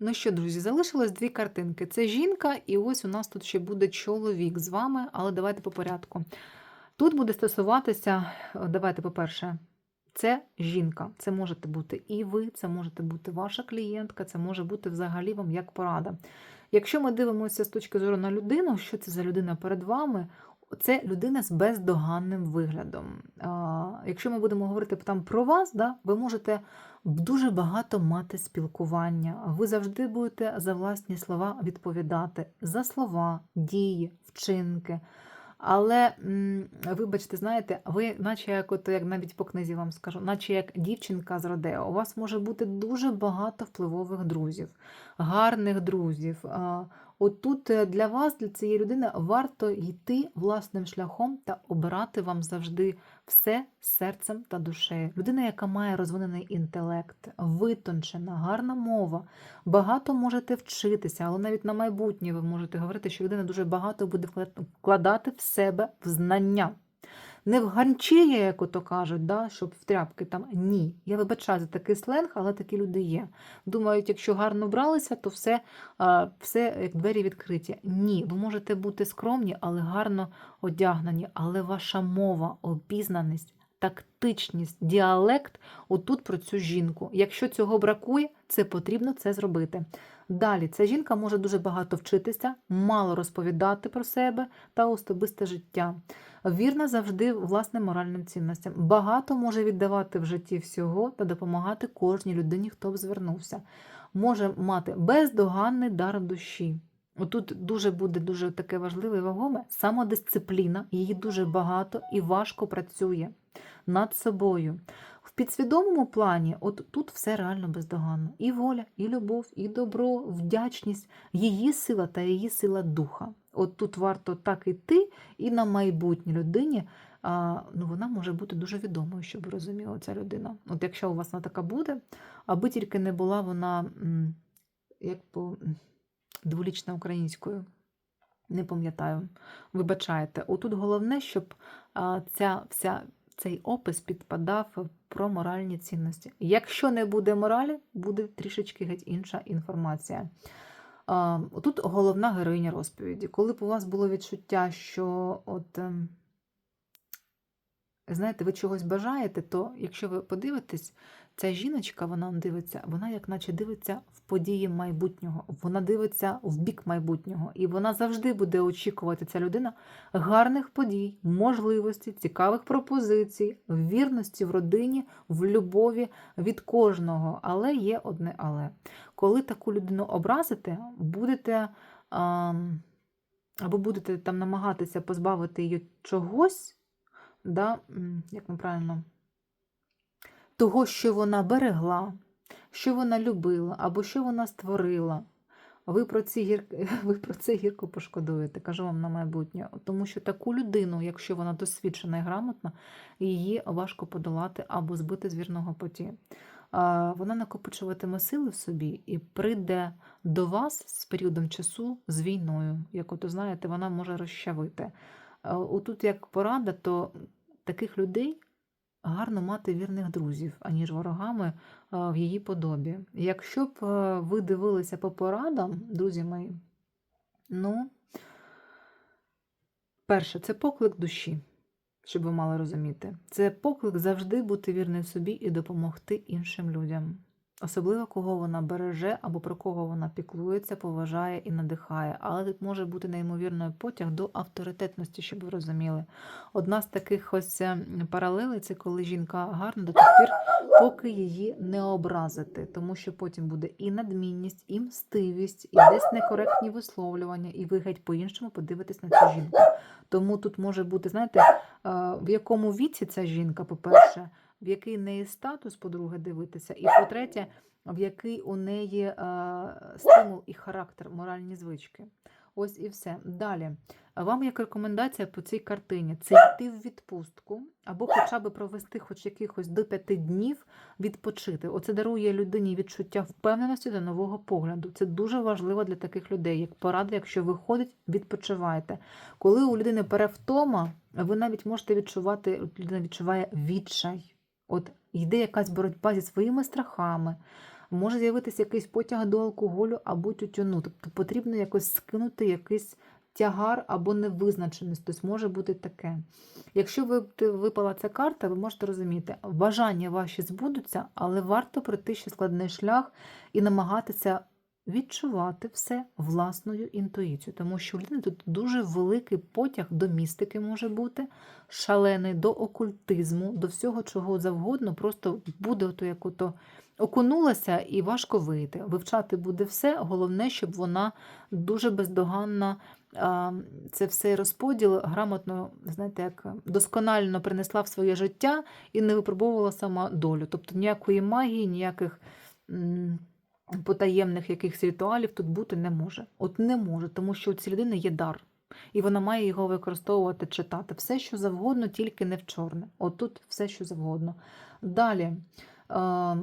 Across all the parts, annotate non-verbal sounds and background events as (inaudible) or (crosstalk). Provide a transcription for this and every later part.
Ну що, друзі, залишилось дві картинки. Це жінка, і ось у нас тут ще буде чоловік з вами, але давайте по порядку. Тут буде стосуватися, е, давайте, по-перше, це жінка. Це можете бути і ви, це можете бути ваша клієнтка, це може бути взагалі вам як порада. Якщо ми дивимося з точки зору на людину, що це за людина перед вами? Це людина з бездоганним виглядом. Якщо ми будемо говорити там про вас, да, ви можете дуже багато мати спілкування. Ви завжди будете за власні слова відповідати за слова, дії, вчинки. Але, вибачте, знаєте, ви, наче як от, як навіть по книзі вам скажу, наче як дівчинка з Родео, у вас може бути дуже багато впливових друзів, гарних друзів. А, От тут е, для вас, для цієї людини, варто йти власним шляхом та обирати вам завжди все серцем та душею. Людина, яка має розвинений інтелект, витончена, гарна мова, багато можете вчитися, але навіть на майбутнє ви можете говорити, що людина дуже багато буде вклад- вкладати в себе в знання. Не в ганчір'я, як ото кажуть, да, щоб в тряпки там. Ні. Я вибачаю за такий сленг, але такі люди є. Думають, якщо гарно бралися, то все, все як двері відкриті. Ні, ви можете бути скромні, але гарно одягнені. Але ваша мова, обізнаність, тактичність, діалект отут про цю жінку. Якщо цього бракує, це потрібно це зробити. Далі, ця жінка може дуже багато вчитися, мало розповідати про себе та особисте життя. Вірна завжди власним моральним цінностям. Багато може віддавати в житті всього та допомагати кожній людині, хто б звернувся. Може мати бездоганний дар душі. Отут дуже буде дуже таке важливе вагоме самодисципліна, її дуже багато і важко працює над собою. Підсвідомому плані, от тут все реально бездоганно. І воля, і любов, і добро, вдячність, її сила та її сила духа. От тут варто так іти, і на майбутнє людині а, ну, вона може бути дуже відомою, щоб ви розуміли, ця людина. От якщо у вас вона така буде, аби тільки не була вона як по дволічна українською. Не пам'ятаю, вибачаєте. Отут головне, щоб а, ця вся цей опис підпадав про моральні цінності. Якщо не буде моралі, буде трішечки геть інша інформація. Тут головна героїня розповіді. Коли б у вас було відчуття, що от, ем, знаєте, ви чогось бажаєте, то якщо ви подивитесь, ця жіночка, вона дивиться, вона як наче дивиться в події майбутнього, вона дивиться в бік майбутнього, і вона завжди буде очікувати ця людина гарних подій, можливостей, цікавих пропозицій, вірності в родині, в любові від кожного. Але є одне але. Коли таку людину образите, будете або будете там намагатися позбавити її чогось, да, як правильно, того, що вона берегла, що вона любила, або що вона створила. Ви про, ці гір... (laughs) ви про це гірко пошкодуєте, кажу вам на майбутнє. Тому що таку людину, якщо вона досвідчена і грамотна, її важко подолати або збити з вірного поті. Вона накопичуватиме сили в собі і прийде до вас з періодом часу з війною. Як от знаєте, вона може розчавити. А, Отут як порада, то таких людей гарно мати вірних друзів, аніж ворогами в її подобі. Якщо б ви дивилися по порадам, друзі мої, ну, перше, це поклик душі, щоб ви мали розуміти. Це поклик завжди бути вірним собі і допомогти іншим людям. Особливо, кого вона береже або про кого вона піклується, поважає і надихає. Але тут може бути неймовірний потяг до авторитетності, щоб ви розуміли. Одна з таких ось е, паралелей це коли жінка гарна до тих пір, поки її не образити, тому що потім буде і надмінність, і мстивість, і десь некоректні висловлювання, і ви геть по-іншому подивитесь на цю жінку. Тому тут може бути, знаєте, е, в якому віці ця жінка, по-перше, в який неї статус, по-друге, дивитися, і по-третє, в який у неї е, стимул і характер, моральні звички. Ось і все. Далі. Вам як рекомендація по цій картині це йти в відпустку або хоча б провести хоч якихось до п'яти днів відпочити. Оце дарує людині відчуття впевненості та нового погляду. Це дуже важливо для таких людей, як порада, якщо виходить, відпочивайте. Коли у людини перевтома, ви навіть можете відчувати, людина відчуває відчай. От йде якась боротьба зі своїми страхами, може з'явитися якийсь потяг до алкоголю або тютюну. Тобто потрібно якось скинути якийсь тягар або невизначеність. Тобто може бути таке. Якщо ви випала ця карта, ви можете розуміти, бажання ваші збудуться, але варто пройти ще складний шлях і намагатися відчувати все власною інтуїцією, тому що у людини тут дуже великий потяг до містики може бути, шалений до окультизму, до всього чого завгодно, просто буде ото як ото окунулася і важко вийти. Вивчати буде все. Головне, щоб вона дуже бездоганна. Це все розподіл грамотно, знаєте, як досконально принесла в своє життя і не випробовувала сама долю. Тобто ніякої магії, ніяких потаємних якихось ритуалів тут бути не може. От не може, тому що у цієї людини є дар. І вона має його використовувати, читати. Все, що завгодно, тільки не в чорне. От тут все, що завгодно. Далі. Е,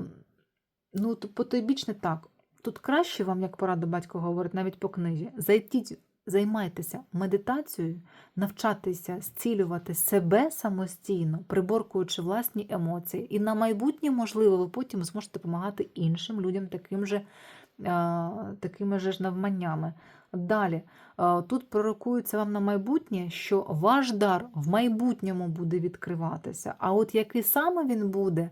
ну, потойбічне так. Тут краще вам, як порада батько говорить, навіть по книзі, зайтіть, займайтеся медитацією, навчатися зцілювати себе самостійно, приборкуючи власні емоції. І на майбутнє, можливо, ви потім зможете допомагати іншим людям таким же, такими ж навманнями. Далі, тут пророкується вам на майбутнє, що ваш дар в майбутньому буде відкриватися. А от який саме він буде,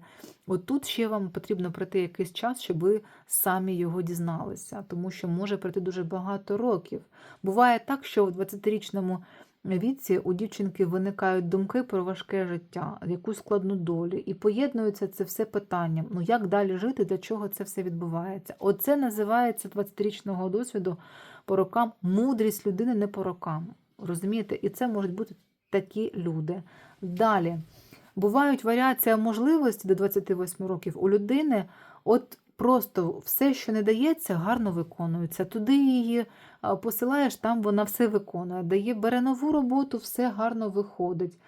от тут ще вам потрібно пройти якийсь час, щоб ви самі його дізналися, тому що може пройти дуже багато років. Буває так, що в 20-річному віці у дівчинки виникають думки про важке життя, якусь складну долю, і поєднується це все питанням: ну як далі жити, для чого це все відбувається? Оце називається 20-річного досвіду по рокам мудрість людини не по рокам. Розумієте? І це можуть бути такі люди. Далі. Бувають варіація можливості до 28 років у людини, от просто все, що не дається, гарно виконується. Туди її посилаєш, там вона все виконує. Дає, бере нову роботу, все гарно виходить.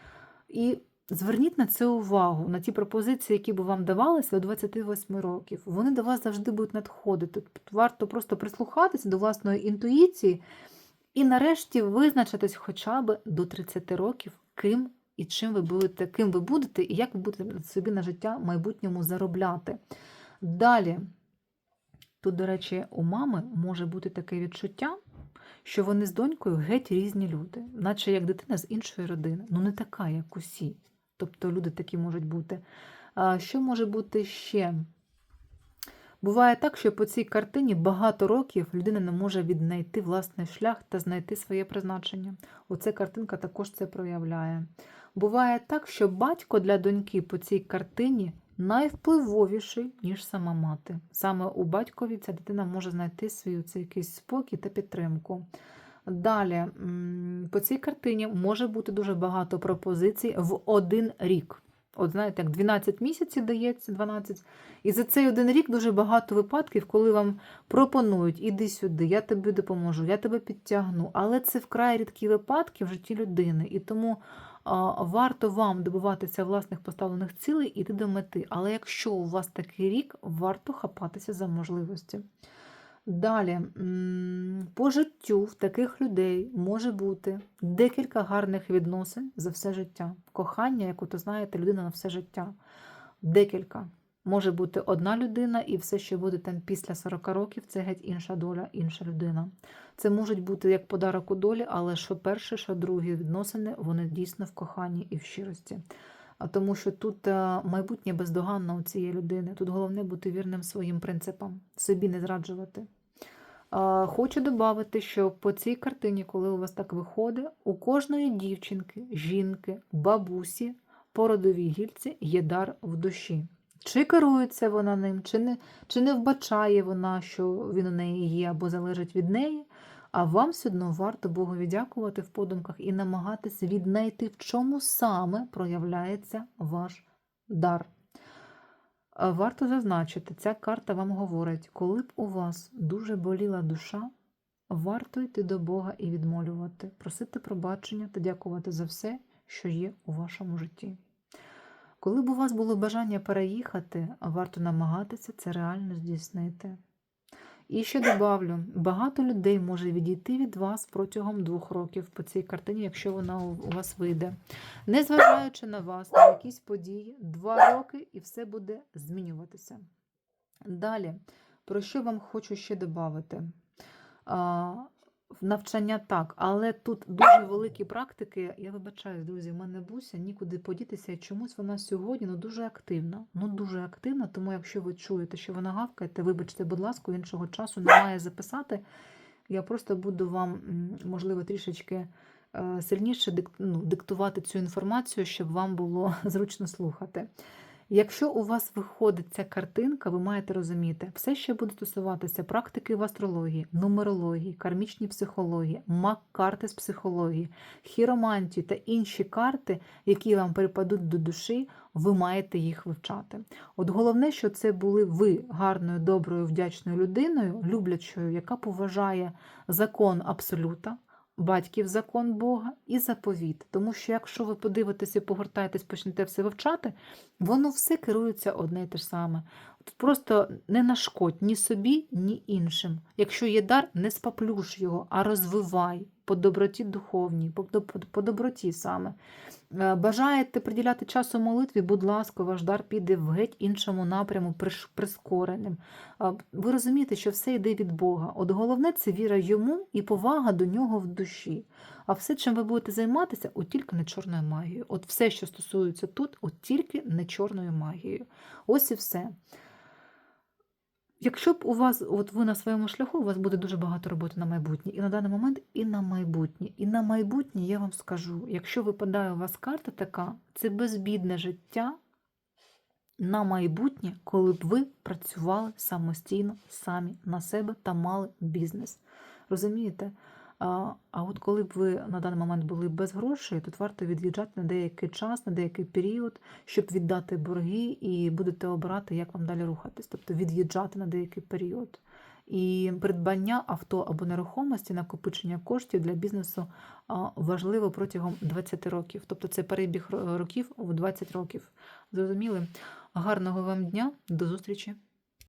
І зверніть на це увагу, на ті пропозиції, які б вам давалися до 28 років. Вони до вас завжди будуть надходити. Тут варто просто прислухатися до власної інтуїції і нарешті визначитись хоча б до 30 років, ким і чим ви будете, ким ви будете, і як ви будете собі на життя майбутньому заробляти. Далі, тут, до речі, у мами може бути таке відчуття, що вони з донькою геть різні люди, наче як дитина з іншої родини. Ну, не така, як усі. Тобто люди такі можуть бути. Що може бути ще? Буває так, що по цій картині багато років людина не може віднайти власний шлях та знайти своє призначення. Оце картинка також це проявляє. Буває так, що батько для доньки по цій картині найвпливовіший, ніж сама мати. Саме у батькові ця дитина може знайти свій якийсь спокій та підтримку. Далі, по цій картині може бути дуже багато пропозицій в один рік. От знаєте, як 12 місяців дається, 12. І за цей один рік дуже багато випадків, коли вам пропонують, іди сюди, я тобі допоможу, я тебе підтягну. Але це вкрай рідкі випадки в житті людини. І тому а, варто вам добиватися власних поставлених цілей і йти до мети. Але якщо у вас такий рік, варто хапатися за можливості. Далі, по життю в таких людей може бути декілька гарних відносин за все життя. Кохання, як то знаєте, людина на все життя. Декілька. Може бути одна людина, і все, що буде там після 40 років, це геть інша доля, інша людина. Це можуть бути як подарок у долі, але що перше, що другі відносини, вони дійсно в коханні і в щирості. А тому що тут е, майбутнє бездоганно у цієї людини. Тут головне бути вірним своїм принципам, собі не зраджувати. Хочу додати, що по цій картині, коли у вас так виходить, у кожної дівчинки, жінки, бабусі по родовій гільці є дар в душі. Чи керується вона ним, чи не, чи не вбачає вона, що він у неї є або залежить від неї, а вам все одно варто Богові дякувати в подумках і намагатися віднайти, в чому саме проявляється ваш дар. А Варто зазначити, ця карта вам говорить, коли б у вас дуже боліла душа, варто йти до Бога і відмолювати, просити пробачення та дякувати за все, що є у вашому житті. Коли б у вас було бажання переїхати, варто намагатися це реально здійснити. І ще добавлю, багато людей може відійти від вас протягом двох років по цій картині, якщо вона у вас вийде. Незважаючи на вас, на якісь події, два роки і все буде змінюватися. Далі, про що вам хочу ще додати? Навчання так, але тут дуже великі практики. Я вибачаюсь, друзі, в мене буся нікуди подітися. Чомусь вона сьогодні ну, дуже активна. Ну дуже активна, тому якщо ви чуєте, що вона гавкає, вибачте, будь ласка, іншого часу немає записати. Я просто буду вам, можливо, трішечки е, сильніше ну, диктувати цю інформацію, щоб вам було (laughs) зручно слухати. Якщо у вас виходить ця картинка, ви маєте розуміти, все, що буде стосуватися практики в астрології, нумерології, кармічній психології, мак-карти з психології, хіромантії та інші карти, які вам припадуть до душі, ви маєте їх вивчати. От головне, що це були ви гарною, доброю, вдячною людиною, люблячою, яка поважає закон абсолюта, батьків закон Бога і заповіт. Тому що якщо ви подивитеся, погортаєтесь, почнете все вивчати, воно все керується одне і те ж саме. Просто не нашкодь ні собі, ні іншим. Якщо є дар, не споплюш його, а розвивай по доброті духовній, по, по, по доброті саме. Е, Бажаєте приділяти часу молитві, будь ласка, ваш дар піде в геть іншому напряму, прискореним. Ви розумієте, що все йде від Бога. От головне це віра йому і повага до нього в душі. А все, чим ви будете займатися, от тільки не чорною магією. От все, що стосується тут, от тільки не чорною магією. Ось і все. Якщо б у вас, от ви на своєму шляху, у вас буде дуже багато роботи на майбутнє, і на даний момент, і на майбутнє. І на майбутнє я вам скажу, якщо випадає у вас карта така, це безбідне життя на майбутнє, коли б ви працювали самостійно самі на себе та мали бізнес. Розумієте? А, от коли б ви на даний момент були без грошей, тут варто від'їжджати на деякий час, на деякий період, щоб віддати борги, і будете обирати, як вам далі рухатись, тобто від'їжджати на деякий період. І придбання авто або нерухомості, накопичення коштів для бізнесу важливо протягом 20 років. Тобто це перебіг років в 20 років. Зрозуміли? Гарного вам дня, до зустрічі!